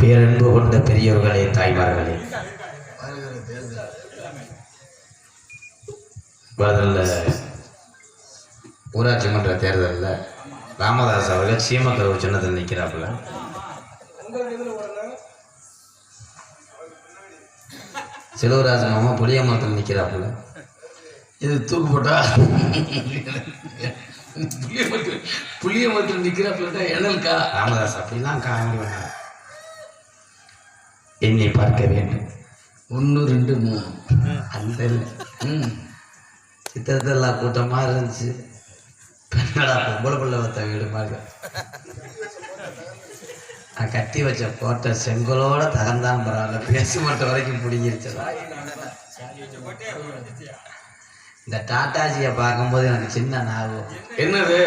பேரன்பு கொண்ட பெரியவர்களே தாய்மார்களே. பதில் ஊராட்சி மன்ற தேர்தலில் ராமதாஸ் அவர்கள் சீமக்கரவு சின்னத்தில் நிற்கிறாப்புல. செலவராஜ் மாமா புளிய மரத்தில் நிற்கிறாப்புல. இது தூக்கு போட்டா? புளிய மரத்தில் புளிய மரத்தில் நிற்கிறாப்புல எனல்கா ராமதாஸ் அப்படிலாம் என்னை பார்க்க வேண்டும். ஒன்று ரெண்டு மூணு. அந்த இல்லை ம். சித்திரத்தெல்லா கூட்டமாக இருந்துச்சு. பெண்ணடா பொம்பளை பிள்ளை வத்த வீடு மாதிரி. நான் கட்டி வச்ச கோட்டை செங்கலோட தகந்தான் பரவாயில்ல. பேச மாட்ட வரைக்கும் பிடிங்கிருச்சதா இந்த டாட்டாஜியை பார்க்கும்போது எனக்கு சின்ன ஞாபகம் என்னது?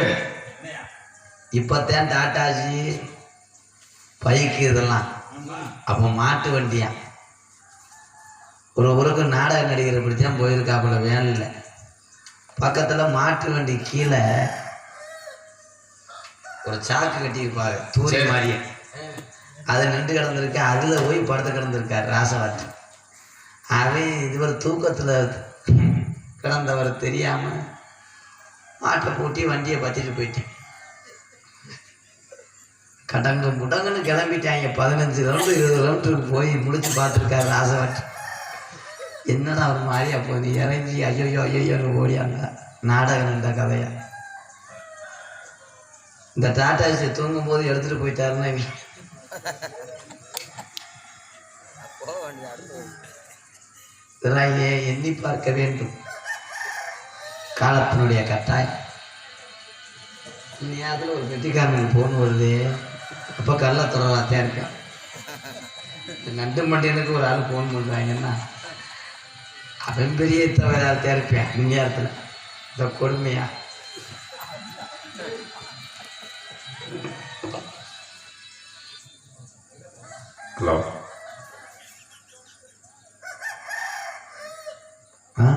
இப்போத்தான் டாட்டாஜி பைக்கு இதெல்லாம் அப்போ மாட்டு வண்டியா? ஒரு ஊருக்கு நாடக நடிகர் இப்படித்தான் போயிருக்காப்புல வேனில். பக்கத்தில் மாட்டு வண்டி கீழே ஒரு சாக்கு கட்டியிருப்பாங்க தூரி. மாதிரியே. அது நின்று கிடந்திருக்கு அதில் போய் படுத்து கிடந்திருக்கார் ராசவாட்டி. அவன் இதுவர் தூக்கத்தில் பிறந்தவர் தெரியாமல் மாட்டை பூட்டி வண்டியை பற்றிட்டு போயிட்டேன். கடங்கு முடங்குன்னு கிளம்பிட்டாங்க. பதினஞ்சு ரவுண்டு இருபது ரவுண்டுக்கு போய் முடிச்சு பார்த்துருக்காரு ராசவாட்டி என்னடா ஒரு மாதிரியா போகுது? இறங்கி ஐயோயோ ஐயோயோன்னு ஓடியாங்க. நாடகம் இந்த கதையா. இந்த டாட்டாசி தூங்கும் போது எடுத்துட்டு போயிட்டாருன்னா இவன் இதெல்லாம் ஏன் எண்ணி பார்க்க வேண்டும். காலத்தினுடைய கட்டாயம். நேரத்தில் ஒரு வெட்டிக்காரனுக்கு ஃபோன் வருது. அப்போ கல்ல தொடராத்தான் இருக்கேன் நண்டு மண்டியனுக்கு ஒரு ஆள் ஃபோன் பண்ணுறாங்கன்னா அவன் பெரிய தவறாத்தான் இருப்பேன் இந்நேரத்தில் இந்த கொடுமையா? ஹலோ ஆ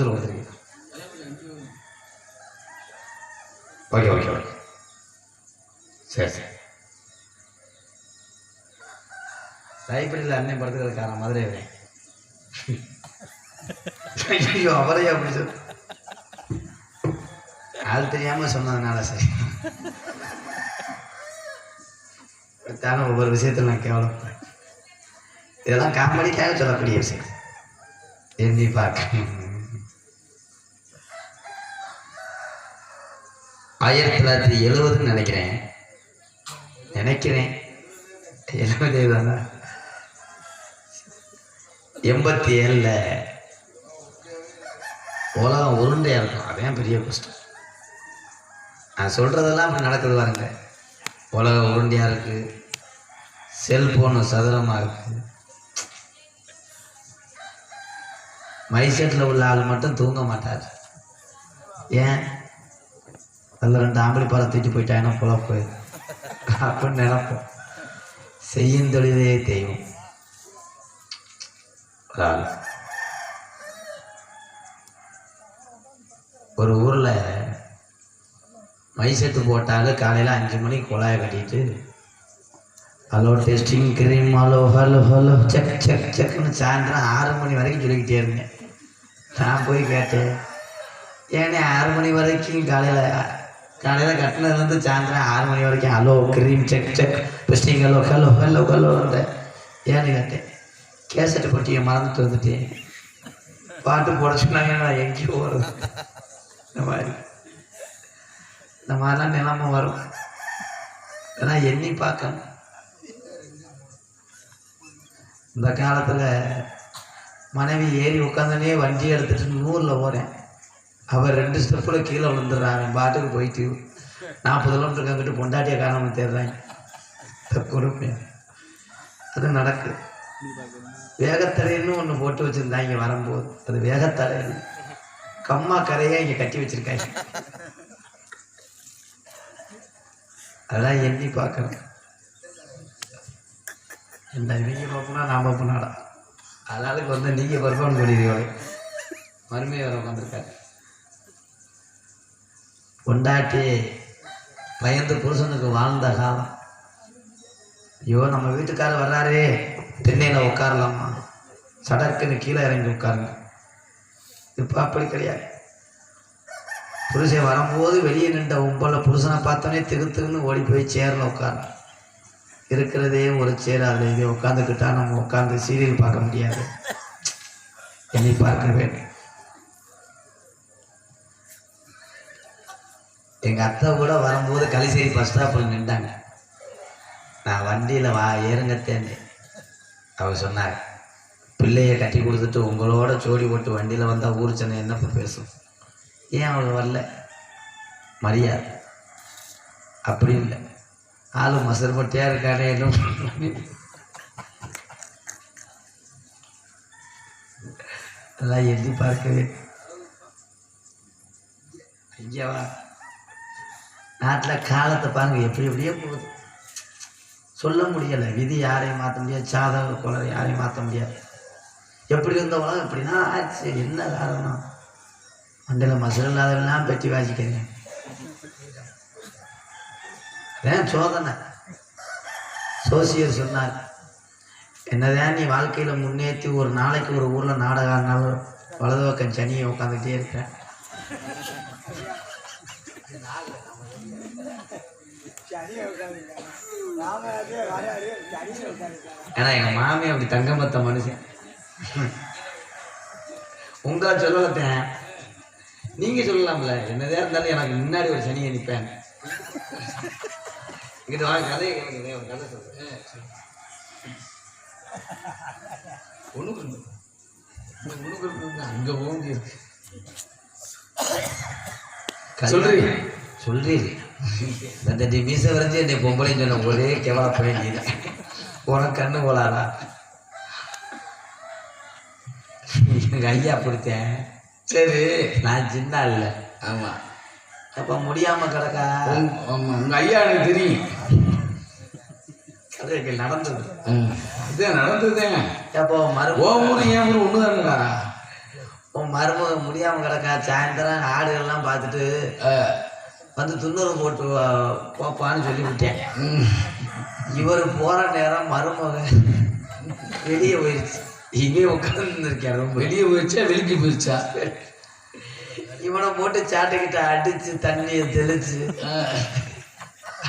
அவர் கக்கூசில் கொடுத்துருக்கீங்க ஓகே ஓகே ஓகே சரி சரி. லைப்ரரியில் அண்ணன் படுத்துக்கிறதுக்கான மதுரை ஐயோ அவரையா அப்படி சொல். ஆள் தெரியாமல் சொன்னதுனால சரி. தானே ஒவ்வொரு விஷயத்தில் நான் கேவலம் இதெல்லாம் காமெடிக்காக சொல்லக்கூடிய விஷயம். எண்ணி பார்க்க. ஆயிரத்தி தொள்ளாயிரத்தி எழுபதுன்னு நினைக்கிறேன். நினைக்கிறேன். எழுபது தானே? எண்பத்தி ஏழில் உலகம் உருண்டையாக இருக்கும். அதான் பெரிய கஷ்டம் நான் சொல்கிறதெல்லாம் அப்படி நடக்குது பாருங்க. உலகம் உருண்டையாக இருக்குது செல்ஃபோனு சதுரமாக இருக்குது மைசெட்டில் உள்ள ஆள் மட்டும் தூங்க மாட்டார். ஏன்? அதில் ரெண்டு ஆம்பளை பாலை தூக்கிட்டு போயிட்டாங்கன்னா புல அப்படின்னு நினைப்போம். செய்யும் தொழிலே தெய்வம். ஒரு ஒரு ஊரில் மைசெட்டு போட்டாங்க. காலையில் அஞ்சு மணிக்கு குழாயை கட்டிட்டு hello testing cream hello hello hello check check செக்னு சாயந்தரம் ஆறு மணி வரைக்கும் சொல்லிக்கிட்டே இருந்தேன். நான் போய் கேட்டேன் ஏன்னா ஆறு மணி வரைக்கும் காலையில் காலையில் கட்டினதுலேருந்து சாயந்தரம் ஆறு மணி வரைக்கும். Hello cream check check testing hello hello hello hello ஏன்னு கேட்டேன். கேசட்டு பொட்டியை மறந்துட்டு வந்துட்டேன். பாட்டு போட சொன்னாங்க நான் எங்கேயோ போகிறது இந்த மாதிரி. இந்த மாதிரிலாம் நிலைமை வரும். அதெல்லாம் எண்ணி பார்க்கணும். இந்த காலத்தில் மனைவி ஏறி உட்காந்தனே வண்டி எடுத்துட்டு நூறில் போகிறேன் அவர் ரெண்டு ஸ்டெப்பில் கீழே விழுந்துடுறாங்க பாட்டுக்கு போயிட்டு நாற்பது கிலோமீட்டருக்கு அங்கிட்டு பொண்டாட்டியை காணாமல் தேடுறாங்க இந்த அது நடக்குது வேகத்தடைன்னு ஒன்று போட்டு வச்சுருந்தாங்க வரும்போது. அது வேகத்தடை கம்மா கரையாக இங்கே கட்டி வச்சுருக்காங்க. அதெல்லாம் எண்ணி பார்க்கணும். இந்த இவங்க பார்ப்போம்னா நான் பார்ப்போம்னாடா அதனால வந்து நீங்கள் பர்ஃபார்ம் பண்ணிடுவீங்க. மறுமையை வர உட்காந்துருக்காரு பொண்டாட்டி பயந்து புருஷனுக்கு வாழ்ந்த காலம். ஐயோ நம்ம வீட்டுக்காரர் வர்றாரே. திண்ணையில் உட்காரலாமா? சடக்குன்னு கீழே இறங்கி உட்காருங்க. இப்போ அப்படி கிடையாது. புருஷன் வரும்போது வெளியே நின்ற உம்பளை புருஷனை பார்த்தோன்னே திகுத்துக்குன்னு ஓடி போய் சேரில் உட்காரணும் இருக்கிறதே ஒரு சேர் அதில் இதே உட்காந்துக்கிட்டா நம்ம உட்காந்து சீரியல் பார்க்க முடியாது. என்னை பார்க்க வேண்டும். எங்கள் அத்தை கூட வரும்போது கலிசேரி பஸ் ஸ்டாப்பில் நின்றாங்க. நான் வண்டியில் வா ஏறுங்கத்தேன்னு அவர் சொன்னார். பிள்ளையை கட்டி கொடுத்துட்டு உங்களோட ஜோடி போட்டு வண்டியில் வந்தால் ஊர் சென்னை என்னப்போ பேசும்? ஏன் அவள் வரல? மரியாதை. அப்படி இல்லை. ஆளும் மசர்பட்டியாக இருக்கானே என்ன அதெல்லாம் எண்ணி பார்க்கவே. ஐயாவா நாட்டில் காலத்தை பாருங்க எப்படி எப்படியே போகுது. சொல்ல முடியலை. விதி யாரையும் மாற்ற முடியாது சாதக குளரை யாரையும் மாற்ற முடியாது. எப்படி இருந்த உலகம் எப்படின்னா ஆச்சு என்ன காரணம்? மண்டல மசல் இல்லாதவெல்லாம் பெட்டி வாசிக்கிறேன் ஏன் சோதனை? சோசியர் சொன்னார் என்னதான் நீ வாழ்க்கையில் முன்னேற்றி ஒரு நாளைக்கு ஒரு ஊரில் நாடகம் ஆடினாலும் வலது பக்கம் சனியை உட்காந்துட்டே இருக்கேன் ஏன்னா எங்கள் மாமி அப்படி தங்கமத்த மனுஷன். உங்களை சொல்லலத்தேன் நீங்கள் சொல்லலாம்ல. என்னதே இருந்தாலும் எனக்கு முன்னாடி ஒரு சனியை நிற்பேன் இங்கிட்டு வாங்க கதையை கேளுங்க. ஒரு கதை சொல்கிறேன் ஒன்று அங்க போக முடியாது சொல்றீ சொல்றீங்க. அந்த நீ மீச வரைஞ்சி என்னை பொம்பளை சொன்ன ஒரே கேவல பையன் உனக்கு கண்ணு போலாடா. எங்க ஐயா பிடிச்சேன். சரி. நான் சின்ன இல்லை ஆமா. அப்ப முடியாம கிடக்கா? உங்க- ஆமா உங்க ஐயா எனக்கு தெரியும். கதைகள் நடந்தது. ம். இதான் நடந்ததுதான் அப்போ ஓ மருமக ஊரு என் ஊரு ஒண்ணுதானுடா உன் மருமக முடியாம கிடக்கா சாயந்தரம் ஆடுகள்லாம் பார்த்துட்டு வந்து துண்ணூறு போட்டு போப்பான்னு சொல்லி விட்டேன் ம். இவர் போற நேரம் மருமக வெளியே போயிடுச்சு இருக்கேன் ரொம்ப. வெளியே போயிடுச்சா வெளிக்கு போயிடுச்சா இவனை போட்டு சாட்டைக்கிட்ட அடிச்சு தண்ணியை தெளிச்சு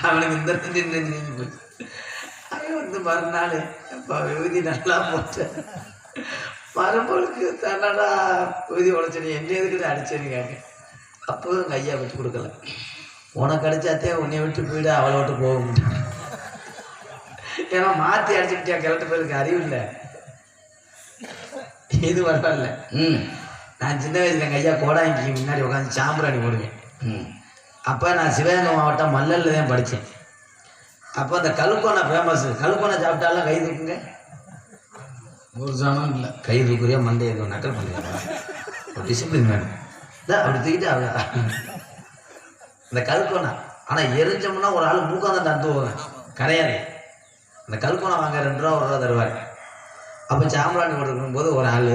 அவனுக்கு இந்த இந்த நீங்கி போச்சு. அவன் வந்து மறுநாள் அப்பா விபூதி நல்லா போட்ட மருமகளுக்கு தன்னடா விபூதி உடைச்சனி என்ன எதுக்கிட்ட அடிச்சேன்னு கேட்க அப்போதும் எங்கள் ஐயா விட்டு கொடுக்கல. உனக்கு அடிச்சாத்தே உன்னை விட்டு போயிட அவளை விட்டு போக முடியும் ஏன்னா மாற்றி அடிச்சுக்கிட்டியா கிளட்டு பேருக்கு அறிவு இல்லை. இது பரவாயில்ல ம். நான் சின்ன வயசுல எங்கள் ஐயா கோடாங்கிக்கு முன்னாடி உட்காந்து சாம்பிராணி போடுவேன். ம். அப்போ நான் சிவகங்கை மாவட்டம் மல்லல்ல தான் படித்தேன் அப்போ அந்த கழுக்கோனை ஃபேமஸ் கழுக்கோனை சாப்பிட்டாலும் கை தூக்குங்க. ஒரு ஜனம் இல்லை. கை தூக்குறியா மண்டே எதுவும் நக்கல் பண்ணுங்க ஒரு டிசிப்ளின் வேணும். இதான் அப்படி தூக்கிட்டு அவங்க இந்த கழுக்கோனை ஆனால் எரிஞ்சோம்னா ஒரு ஆள் மூக்காந்த தந்து போவேன் கிடையாது அந்த கழுக்கோனை வாங்க ரெண்டு ரூபா ஒரு ரூபா தருவார். அப்போ சாம்பிராணி கொடுக்கும் போது ஒரு ஆள்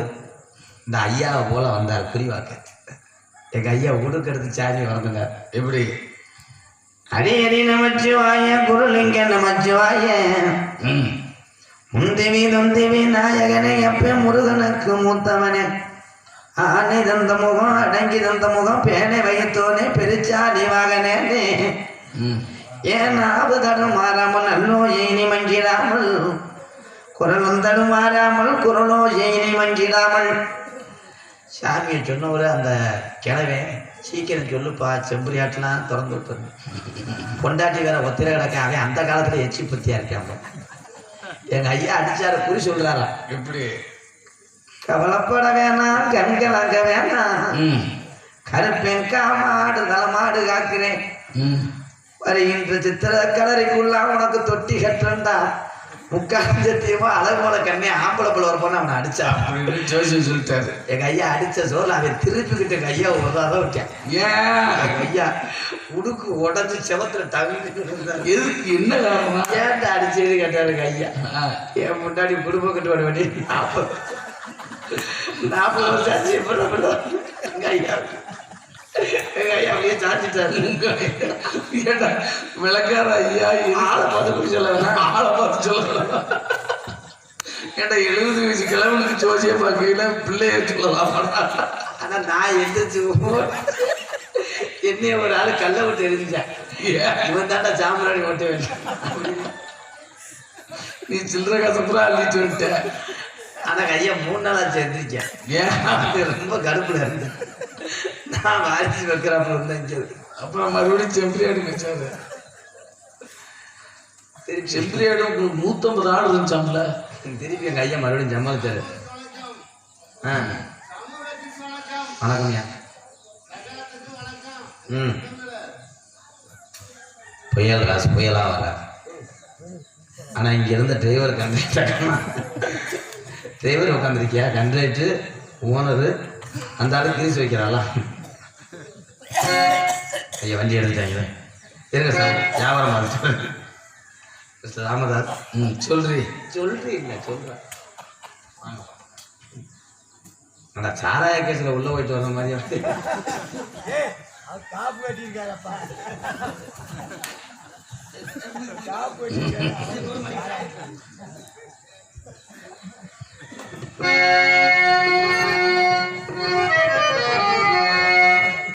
இந்த ஐயாவை போல வந்தார் குறிவாக்க எங்கள் ஐயா உடுக்கெடுத்து சாமி வளர்ந்துட்டார் எப்படி? அடி அடி நமச்சிவாய குருலிங்க நமச்சிவாய ம். முந்திவி நொந்திவி நாயகனே எப்ப முருகனுக்கு மூத்தவனே. ஆனை தந்த முகம் அடங்கி தந்த முகம் பேனை வைத்தோனே பெருச்சாடி வாகனே. ம். ஏன் ஆவு தடுமாறாமல் நல்லோ ஏனி மங்கிடாமல் குரலும் தடுமாறாமல் குரலோ ஏனி மங்கிடாமல் சாமியை சொன்னவர் அந்த கிழவே சீக்கிரம் சொல்லுப்பா செம்பரியாட்டெலாம் திறந்து விட்டுருங்க. பொண்டாட்டி வேற ஒத்திரை கிடக்க அவன் அந்த காலத்துல எச்சி பத்தியா இருக்கான். எங்க ஐயா அடிச்சாரு குறி சொல்றாரா? எப்படி? கவலைப்பட வேணாம் கண் கலங்க வேணாம். ம். கருப்பேன் காமாடு தலமாடு காக்கிறேன். வருகின்ற சித்திர கலரிக்குள்ளா உனக்கு தொட்டி கட்டுறா முக்கால் சத்தியமா அழகோல கண்ணே ஆம்பளை பிள்ளை வரப்போன்னு அவனை அடிச்சான் ஜோசியம் சொல்லிட்டாரு. எங்க ஐயா அடிச்ச சோல் அவன் திருப்பிக்கிட்ட எங்க ஐயா ஒரு தான் விட்டேன். ஏன் எங்க ஐயா உடுக்கு உடஞ்சு செவத்துல இருந்தாரு எதுக்கு என்ன காரணம்? ஏன்டா அடிச்சது கேட்டாரு எங்க ஐயா. என் முன்னாடி குடும்பம் கட்டு வர வேண்டிய நாற்பது நாற்பது வருஷம். ஆச்சு ஐயா. அப்படியே சாச்சிட்டாரு ஏடா விளக்கார ஐயா ஆளை பார்த்து குடி சொல்ல வேணாம் ஆளை பார்த்து சொல்லலாம் ஏடா எழுபது வயசு கிழவனுக்கு ஜோசியை பார்க்கையில பிள்ளைய சொல்லலாம் ஆனா நான் எந்திரிச்சு என்னைய ஒரு ஆளு கல்ல விட்டு எரிஞ்சான்? இவன் தாண்டா சாம்பிராணி ஓட்ட வேண்டாம் நீ சில்லற காசை பூரா அள்ளிட்டு வந்துட்ட. ஆனா கையா மூணு நாளாச்சு எந்திரிச்சேன் ஏன்? ரொம்ப கடுப்புல இருந்து. நான் வாரிசு வைக்கிறாப்புல இருந்தேன் அப்புறம் மறுபடியும் செம்பிரியாடு வச்சாரு திருப்பி. செம்பிரியாடு நூத்தம்பது ஆடு இருந்துச்சாம்ல? திருப்பி எங்க ஐயா மறுபடியும் சமாளிச்சாரு. ஆ. வணக்கம்யா ம். புயல் காசு புயலா வர. ஆனா இங்க இருந்த டிரைவர் கண்டக்டர் டிரைவர் உட்காந்துருக்கியா கண்டக்டர் ஓனரு அந்த ஆளு கிரீஸ் வைக்கிறாளா? ஐயா வண்டி எடுத்துட்டாங்க இருங்க சார் வியாபாரம் ஆரம்பிச்சு மிஸ்டர் ராமதாஸ் ம் சொல்றி. சொல்றீங்க சொல்றேன் அடா சாராய கேஸ்ல உள்ள போயிட்டு வர மாதிரி வந்து